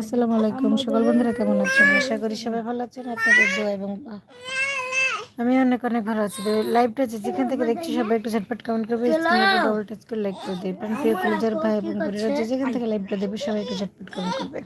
আসসালামু আলাইকুম সকল বন্ধুরা কেমন আছেন? আশা করি সবাই ভালো আছেন আপনাদের দোয়া এবং আমি অনেক অনেক ভালো আছি। লাইভটা যেখান থেকে দেখছি সবাই একটু ঝটপট কমেন্ট করবে ডবল টাচ করে লাইক করে দেবে। কারণ প্রিয় কলেজের ভাই এবং বোনেরা যে যেখান থেকে লাইভটা দেবে সবাই একটু ঝটপট কমেন্ট করবে।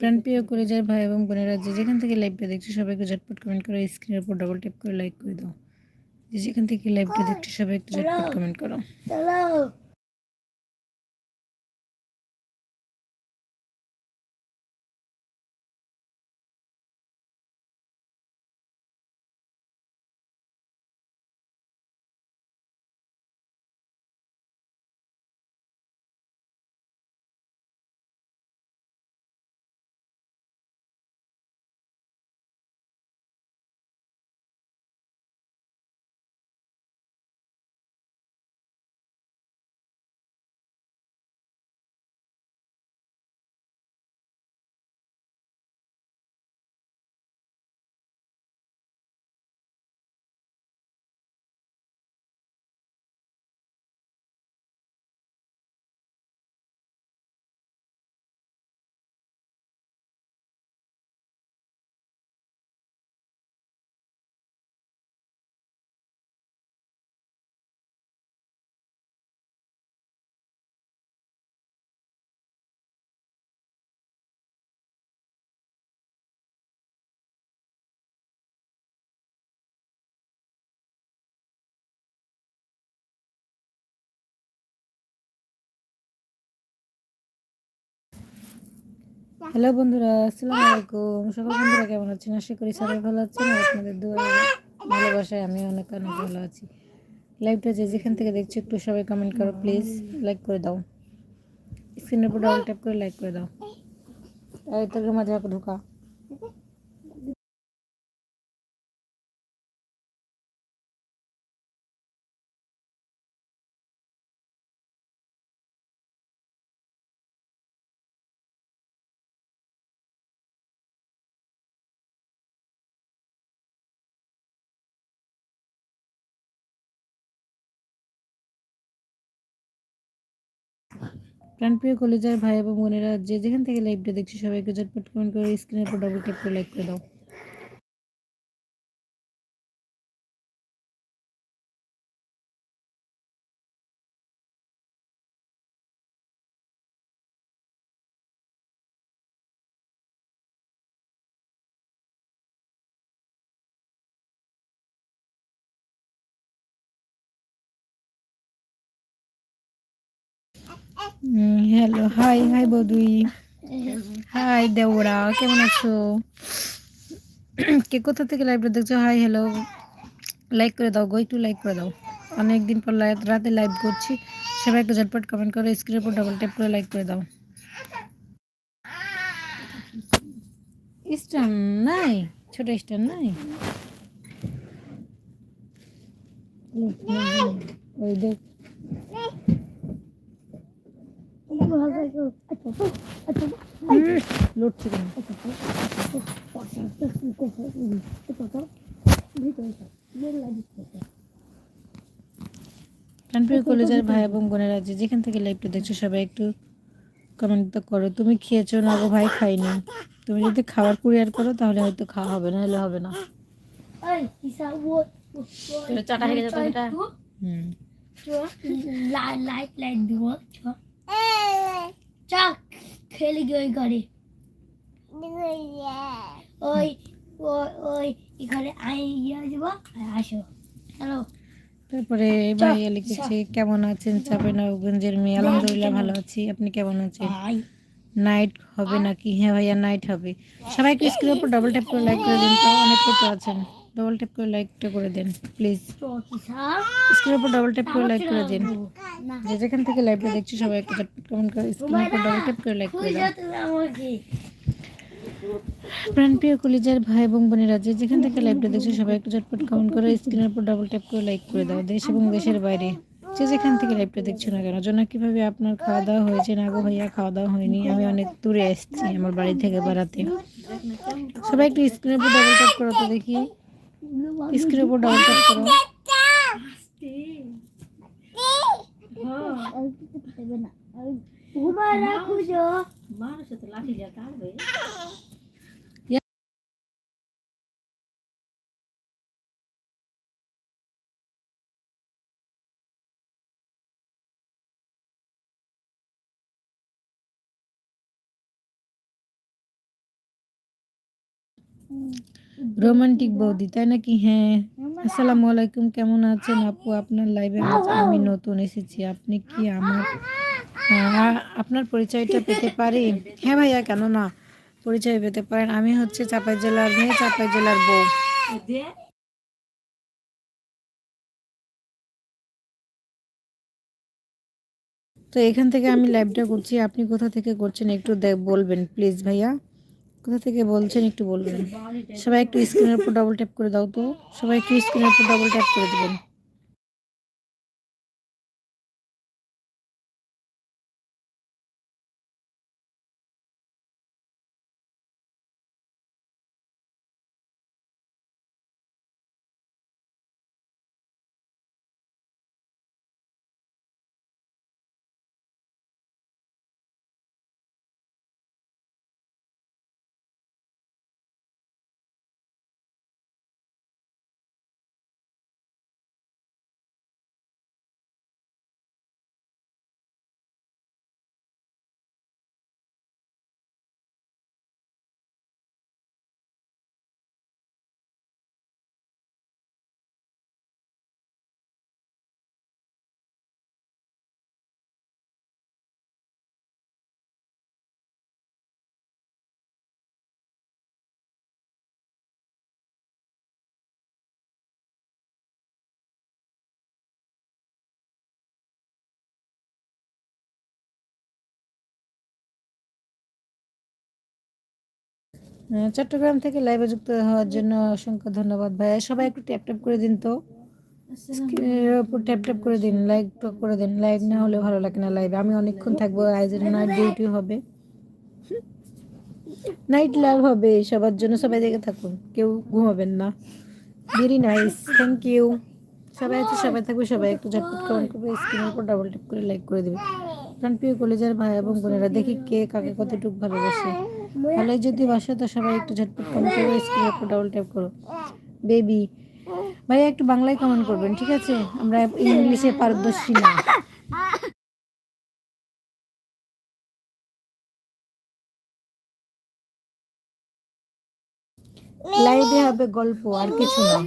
প্রাণপ্রিয় যার ভাই এবং বোনেরা, যে যেখান থেকে লাইভটা দেখছ, সবাইকে ঝটপট কমেন্ট করো স্ক্রিনের উপর ডবল ট্যাপ করে লাইক করে দাও। যে যেখান থেকে লাইভটা দেখছ, সবাই একটু ঝটপট কমেন্ট করো। হ্যালো বন্ধুরা, আসসালামু আলাইকুম। সকল বন্ধুরা কেমন আছেন? আশা করি সবাই ভালো আছেন আর আপনাদের দোয়া ভালোবাসায় আমি অনেক অনেক ভালো আছি। লাইভটা যে যেখান থেকে দেখছি, একটু সবাই কমেন্ট করো প্লিজ লাইক করে দাও। স্ক্রিনের উপর ডাবল ট্যাপ করে লাইক করে দাও। আর তোর মাঝে ঢোকা। প্রাণপ্রিয় কলেজের ভাই এবং বোনেরা যে যেখান থেকে লাইভটা দেখছি সবাইকে ঝটপট কমেন্ট করে স্ক্রিনের উপর ডবল ট্যাপ করে লাইক করে দাও। হ্যালো হাই হাই বৌদুই হাই দেওরা কেমন আছো? কে কোথা থেকে লাইভটা দেখছ? হাই হ্যালো লাইক করে দাও গো একটু লাইক করে দাও। অনেকদিন পর রাতে লাইভ করছি। সবাই একটু ঝটপট কমেন্ট করে স্ক্রিনের উপর ডাবল ট্যাপ করে লাইক করে দাও। স্টান নাই ছোট স্টান নাই? ওই দেখ। লড়ছে কেন প্রাণপ্রিয় কলেজের ভাই এবং বোনেরা যে যেখান থেকে লাইভটা দেখছ সবাই একটু কমেন্ট তো করো। তুমি খেয়েছো না গো ভাই? খাইনি। তুমি যদি খাবার কুরিয়ার করো তাহলে হয়তো খাওয়া হবে না। হলে হবে না. হুম। Chưa Lại lại Chắc খেলে ওই ঘরে। ওই ওই এখানে আই ইয়ে দেবো আসো। হ্যালো। তারপরে ভাইয়া লিখেছে কেমন আছেন চাপেনগঞ্জের মেয়ে? আলহামদুলিল্লাহ ভালো আছি। আপনি কেমন আছেন? নাইট হবে নাকি? হ্যাঁ ভাইয়া নাইট হবে। সবাই স্ক্রিনের উপর ডাবল ট্যাপ করে লাইক করে দিন তো অনেক তো আছেন ডাবল ট্যাপ করে লাইকটা করে দেন প্লিজ স্ক্রিনের উপর ডাবল ট্যাপ করে লাইক করে দিন। যে যেখান থেকে লাইভটা দেখছি সবাই একটু কমেন্ট করে স্ক্রিনের উপর ডাবল ট্যাপ করে লাইক করে আমাকে। প্রাণপ্রিয় কলিজার ভাই এবং বোনেরা যে যেখান থেকে লাইভটা দেখছ সবাই একটু ঝটপট কমেন্ট করে স্ক্রিনের উপর ডাবল ট্যাপ করে লাইক করে দাও দেশ এবং দেশের বাইরে। যে যেখান থেকে লাইভটা দেখছ না কেন জন্য কীভাবে আপনার খাওয়া দাওয়া হয়েছে না গো ভাইয়া? খাওয়া দাওয়া হয়নি আমি অনেক দূরে এসেছি আমার বাড়ি থেকে বেড়াতে। সবাই একটু স্ক্রিনের উপর ডাবল ট্যাপ করো তো দেখি। স্ক্রিনের উপর ডাবল ট্যাপ করো ঘুমারা খুঁজো রোমান্টিক বৌদি, তাই নাকি? হ্যাঁ। আসসালামু আলাইকুম, কেমন আছেন আপু? আপনার লাইভে আমি নতুন এসেছি। আপনি কি আমার আপনার পরিচয়টা পেতে পারি? হ্যাঁ ভাইয়া কেন না পরিচয় পেতে পারেন। আমি হচ্ছে চাপাই জেলার মেয়ে, চাপাই জেলার বউ। তো এখান থেকে আমি লাইভটা করছি। আপনি কোথা থেকে করছেন একটু বলবেন প্লিজ ভাইয়া। কোথা থেকে বলছেন একটু বলবেন? সবাই একটু স্ক্রিনের উপর ডবল ট্যাপ করে দাও তো। সবাই একটু স্ক্রিনের উপর ডবল ট্যাপ করে দেবেন। চট্টগ্রাম থেকে লাইভে যুক্ত হওয়ার জন্য অসংখ্য ধন্যবাদ ভাইয়া। সবাই একটু ট্যাপ ট্যাপ করে দিন তো। স্ক্রিনের উপর ট্যাপ ট্যাপ করে দিন লাইক করে দিন। লাইক না হলে ভালো লাগে না লাইভে আমি অনেকক্ষণ থাকব আজ নাইট ডিউটি হবে। নাইট লাইভ হবে সবার জন্য সবাই দেখে থাকুন। কেউ ঘুমাবেন না। ভেরি নাইস থ্যাংক ইউ সবাই আছে সবাই থাকবে সবাই একটু ঝটপট কমেন্ট করবে স্ক্রিনের উপর ডাবল ট্যাপ করে লাইক করে দেবে। কারণ প্রিয় কলেজের ভাই এবং বোনেরা দেখি কে কাকে কতটুকু ভালোবাসে। ভালোই যদি বাসো তো সবাই একটু ঝটপট কমেন্ট করবে স্ক্রিনের উপর ডাবল ট্যাপ করো। বেবি ভাইয়া একটু বাংলায় কমেন্ট করবেন ঠিক আছে? আমরা ইংলিশে পারদর্শী না। লাইভে হবে গল্প আর কিছু না।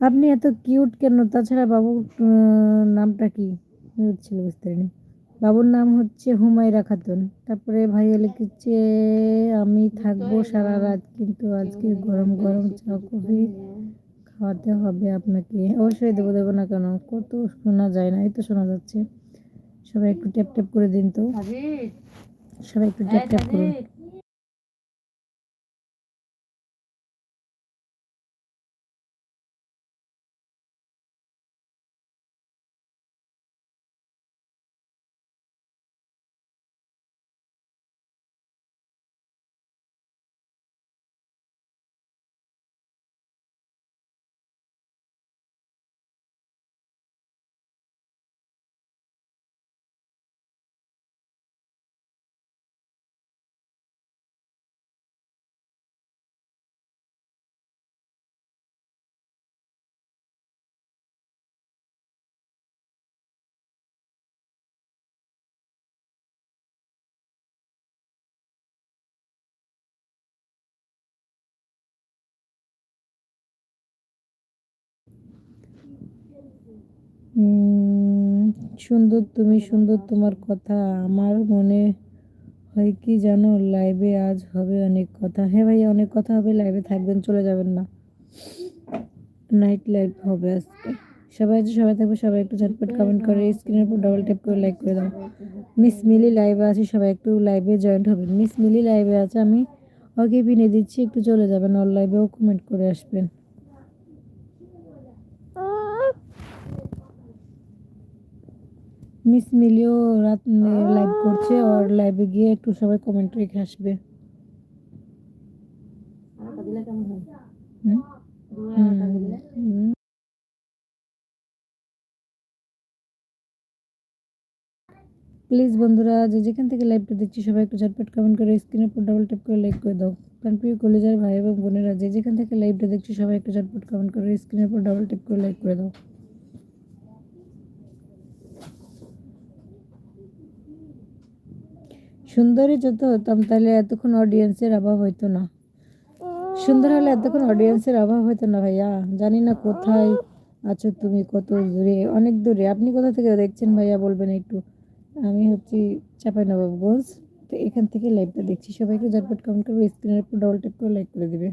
আপনি এত কিউট কেন? তাছাড়া বাবুর নামটা কি? ছিল বুঝতে পারিনি। বাবুর নাম হচ্ছে হুমায়রা খাতুন। তারপরে ভাইয়া লিখেছে আমি থাকব সারা রাত কিন্তু আজকে গরম গরম চা কফি খাওয়াতে হবে আপনাকে। অবশ্যই দেবো দেবো না কেন? কত শোনা যায় না এই তো শোনা যাচ্ছে। সবাই একটু ট্যাপ ট্যাপ করে দিন তো। সবাই একটু ট্যাপ ট্যাপ করুন। সুন্দর তুমি, সুন্দর তোমার কথা। আমার মনে হয় কি জানো লাইভে আজ হবে অনেক কথা। হ্যাঁ ভাই অনেক কথা হবে লাইভে থাকবেন, চলে যাবেন না। নাইট লাইভ হবে আজকে। সবাই যে সবাই থাকবে, সবাই একটু ঝটপট কমেন্ট করে স্ক্রিনের উপর ডবল ট্যাপ করে লাইক করে দাও। মিস মিলি লাইভে আছে, সবাই একটু লাইভে জয়েন্ট হবেন। মিস মিলি লাইভে আছে, আমি ওকে পিনে দিচ্ছি, একটু চলে যাবেন অল লাইভেও কমেন্ট করে আসবেন। মিস মিলিও রাত লাইভ করছে ওর লাইভে গিয়ে একটু সবাই কমেন্ট রেখে আসবে। প্লিজ বন্ধুরা যে যেখান থেকে লাইভটা দেখছি সবাই একটু ঝটপট কমেন্ট করে স্ক্রিনের উপর ডাবল ট্যাপ করে লাইক করে দাও। কারণ প্রিয় কলেজের ভাই এবং বোনেরা যে যেখান থেকে লাইভটা দেখছি সবাই একটু ঝটপট কমেন্ট করে স্ক্রিনের উপর ডাবল ট্যাপ করে লাইক করে দাও। সুন্দরী যত হতাম, তাহলে এতক্ষণ অডিয়েন্সের অভাব হইতো না। সুন্দর হলে এতক্ষণ অডিয়েন্সের অভাব হতো না ভাইয়া। জানি না কোথায় আছো তুমি, কত দূরে, অনেক দূরে। আপনি কোথা থেকে দেখছেন ভাইয়া, বলবেন একটু। আমি হচ্ছি চাপাই নবাবগঞ্জ তো এখান থেকে লাইভটা দেখছি। সবাইকে ঝটপট কমেন্ট করবে স্ক্রিনের উপর ডবল ট্যাপ করে লাইক করে দিবে।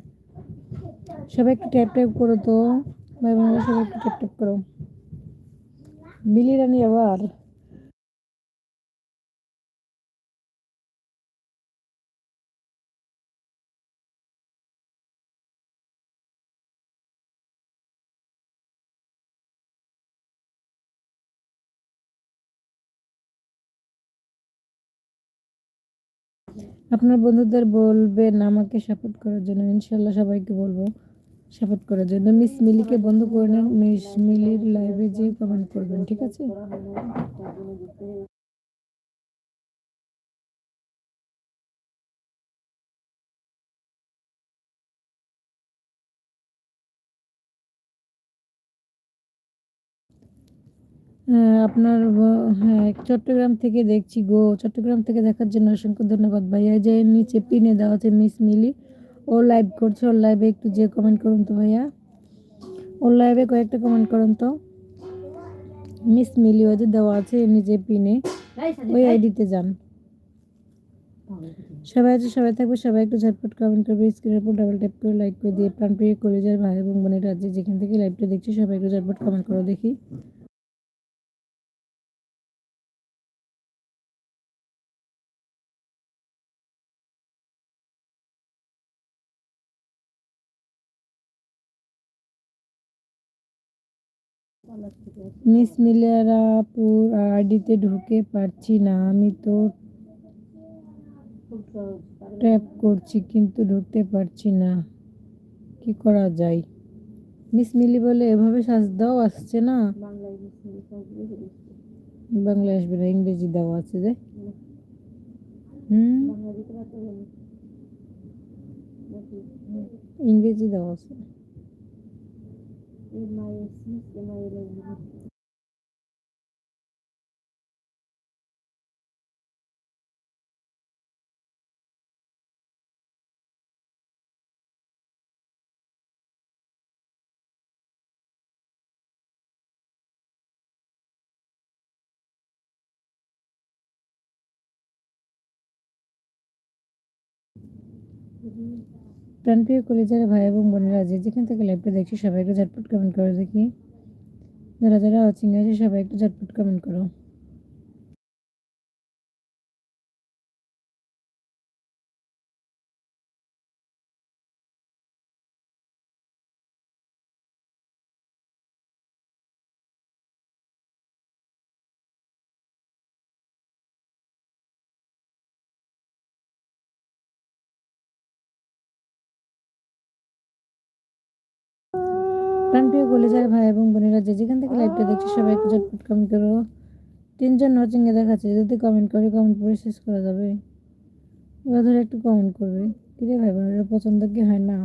সবাই একটু ট্যাপ ট্যাপ করো তো। ভাই বোনেরা সবাই একটু ট্যাপ ট্যাপ করো। মিলি রানী আবার। আপনার বন্ধুদের বলবেন, আমাকে সাপোর্ট করার জন্য। ইনশাল্লাহ সবাইকে বলব সাপোর্ট করার জন্য। মিস মিলিকে বন্ধু করে নেন। মিস মিলির লাইভে যেয়ে কমেন্ট করবেন, ঠিক আছে? আপনার হ্যাঁ চট্টগ্রাম থেকে দেখছি গো। চট্টগ্রাম থেকে দেখার জন্য অসংখ্য ধন্যবাদ ভাইয়া। এই যে নিচে পিনে দেওয়া আছে মিস মিলি। ও লাইভ করছে ওর লাইভে একটু যে কমেন্ট করুন তো ভাইয়া। ওর লাইভে কয়েকটা কমেন্ট করুন তো। মিস মিলি যে দেওয়া আছে নিজে পিনে। ওই আইডিতে যান। সবাই আছে সবাই থাকবে সবাই একটু ঝটপট কমেন্ট করবে। স্ক্রিনের উপর ডাবল ট্যাপ করে লাইক করে দিয়ে প্রাণপ্রিয় কলেজের ভাই এবং বোনের আছে যেখান থেকে লাইভটা দেখছি সবাই একটু ঝটপট কমেন্ট করো দেখি। মিস মিলিয়ারাপুর আইডিতে ঢুকে পারছি না। আমি তো ট্যাপ করছি কিন্তু ঢুকতে পারছি না। কি করা যায়? মিস মিলি বলে এভাবে সাজ দাও আসছে না? বাংলা আসবে না, ইংরেজি দেওয়া আছে যে। ইংরেজি দেওয়া আছে। የማይስምስ የማይለይም Mm-hmm. প্রাণপ্রিয় কলেজের ভাই এবং বোনেরা, যে যেখান থেকে লাইভটা দেখছি সবাই একটু ঝটপট কমেন্ট করে দেখি। যারা যারা ওয়াচিং আছে, সবাই একটু ঝটপট কমেন্ট করো। প্রাণপ্রিয় যায় ভাই এবং বোনেরা, যে যেখান থেকে লাইভটা দেখছি, সবাই একটু ঝটপট কমেন্ট করো। তিনজন নচিংয়ে দেখাচ্ছে যদি কমেন্ট করে কমেন্ট করে শেষ করা যাবে। ওরা ধরে একটু কমেন্ট করবে। কিরে ভাই, বোনেরা, পছন্দ কি হয় না?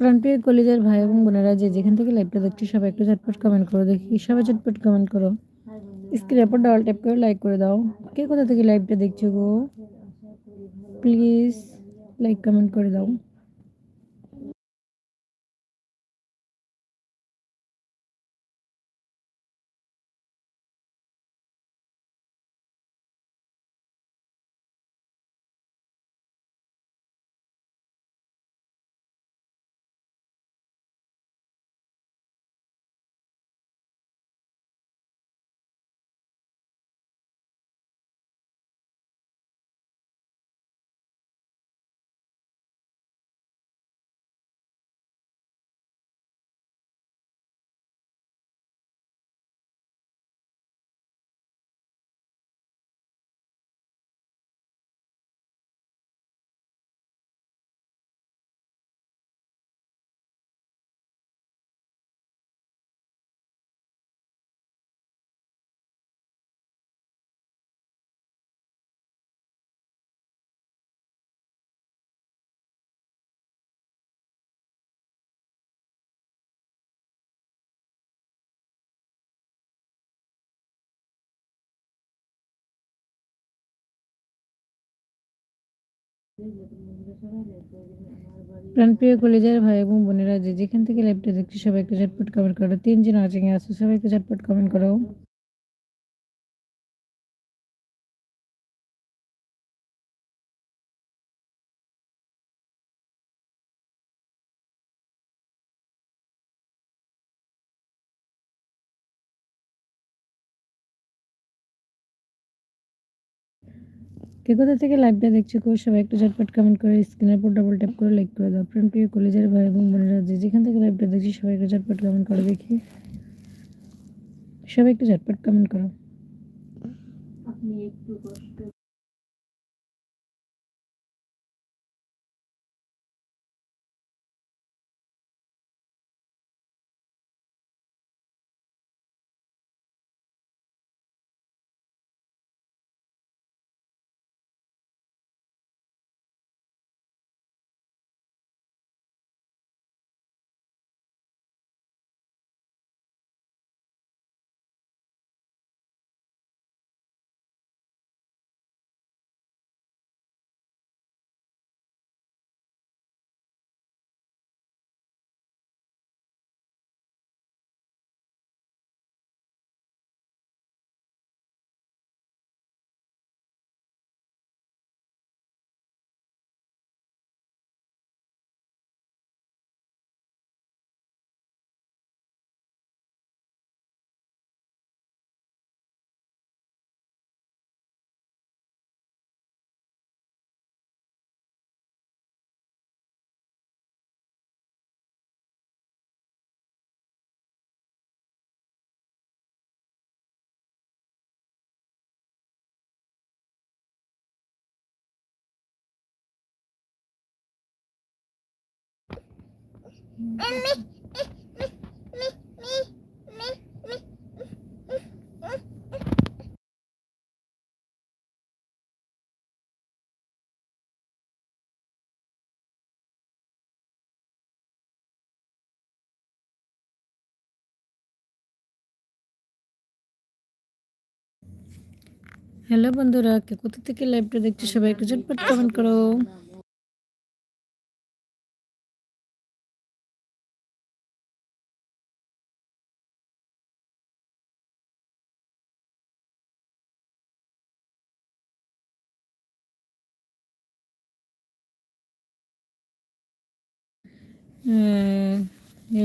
প্রাণপ্রিয় কলিজার ভাই এবং বোনেরা, যে যেখান থেকে লাইভটা দেখছি, সবাই একটু ঝটপট কমেন্ট করো, দেখি সবাই ঝটপট কমেন্ট করো। স্ক্রিনের পর ডাবল ট্যাপ করে লাইক করে দাও। কে কোথা থেকে লাইভটা দেখছ গো? প্লিজ লাইক কমেন্ট করে দাও। প্রাণপ্রিয় কলেজের ভাই এবং বোনেরা, যে যেখান থেকে লাইভটা দেখছি সবাই একটু ঝটপট কমেন্ট করো। তিনজন ওয়াচিং এ সবাইকে ঝটপট কমেন্ট করো। কে কোথা থেকে লাইভটা দেখছ কেউ? সবাই একটু ঝটপট কমেন্ট করে স্ক্রিনের উপর ডাবল ট্যাপ করে লাইক করে দাও। ফ্রেন্ড প্রিয় কলেজের ভাই এবং বোনেরা, যে যেখান থেকে লাইভটা দেখছি, সবাই একটু ঝটপট কমেন্ট করে দেখি। সবাই একটু ঝটপট কমেন্ট করো। আপনি একটু কষ্ট হ্যালো বন্ধুরা কে কোথা থেকে লাইভটা দেখছ সবাই একটু ঝটপট কমেন্ট করো।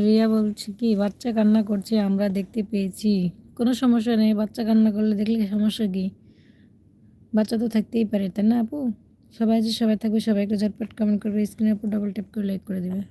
রিয়া বলছে কি, বাচ্চা কান্না করছে, আমরা দেখতে পেয়েছি। কোনো সমস্যা নেই, বাচ্চা কান্না করলে দেখলে সমস্যা কি? বাচ্চা তো থাকতেই পারে, তাই না আপু? সবাই যে সবাই থাকবে, সবাই একটু ঝটপট কমেন্ট করবে স্ক্রিনের উপর ডবল ট্যাপ করে লাইক করে দিবে।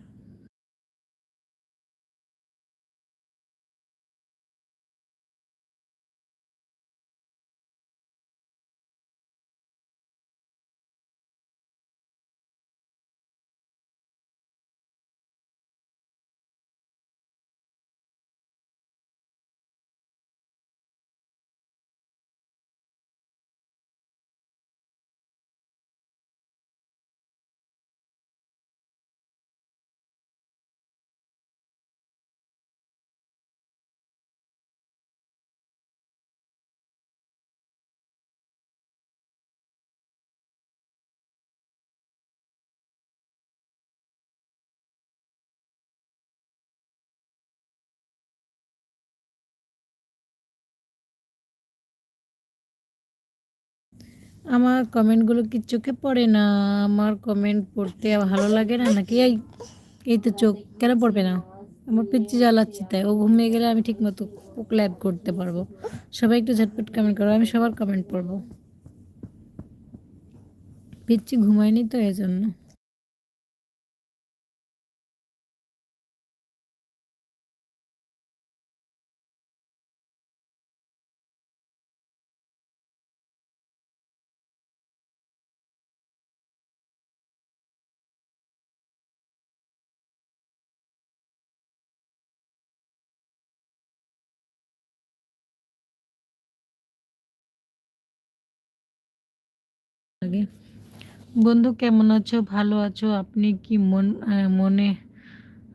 আমার কমেন্টগুলো কি চোখে পড়ে না? আমার কমেন্ট পড়তে ভালো লাগে না নাকি? এই এই তো চোখ কেন পড়বে না? আমার পিচ্ছি জ্বালাচ্ছি তাই। ও ঘুমিয়ে গেলে আমি ঠিক মতো ক্ল্যাব করতে পারব। সবাই একটু ঝটপট কমেন্ট করো, আমি সবার কমেন্ট পড়ব। পিচ্ছি ঘুমায়নি তো এই জন্য লাগে বন্ধু, কেমন আছো? ভালো আছো? আপনি কি মন মনে,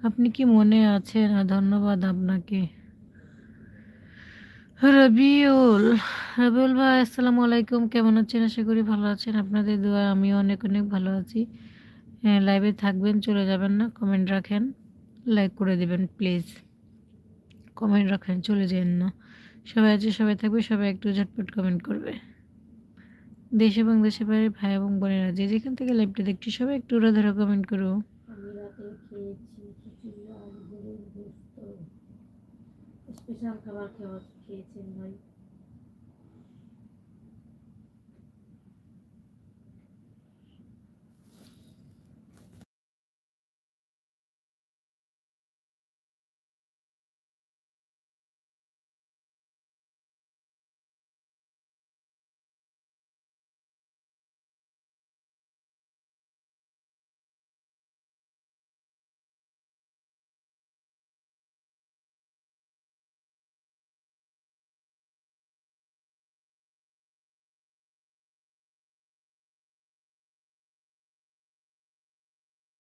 আপনি কি মনে আছেন? ধন্যবাদ আপনাকে। রবিউল রবিউল ভাই, আসসালামু আলাইকুম। কেমন আছেন? আশা করি ভালো আছেন। আপনাদের দোয়া আমিও অনেক অনেক ভালো আছি। লাইভে থাকবেন, চলে যাবেন না। কমেন্ট রাখেন লাইক করে দেবেন প্লিজ কমেন্ট রাখেন, চলে যান না। সবাই আছে, সবাই থাকবে, সবাই একটু ঝটপট কমেন্ট করবে। দেশ এবং দেশের বাইরে ভাই এবং বোনেরা যে যেখান থেকে লাইভটা দেখছি সবাই একটু ওরা ধরা কমেন্ট করো স্পেশাল খাবার খাওয়া খেয়েছেন ভাই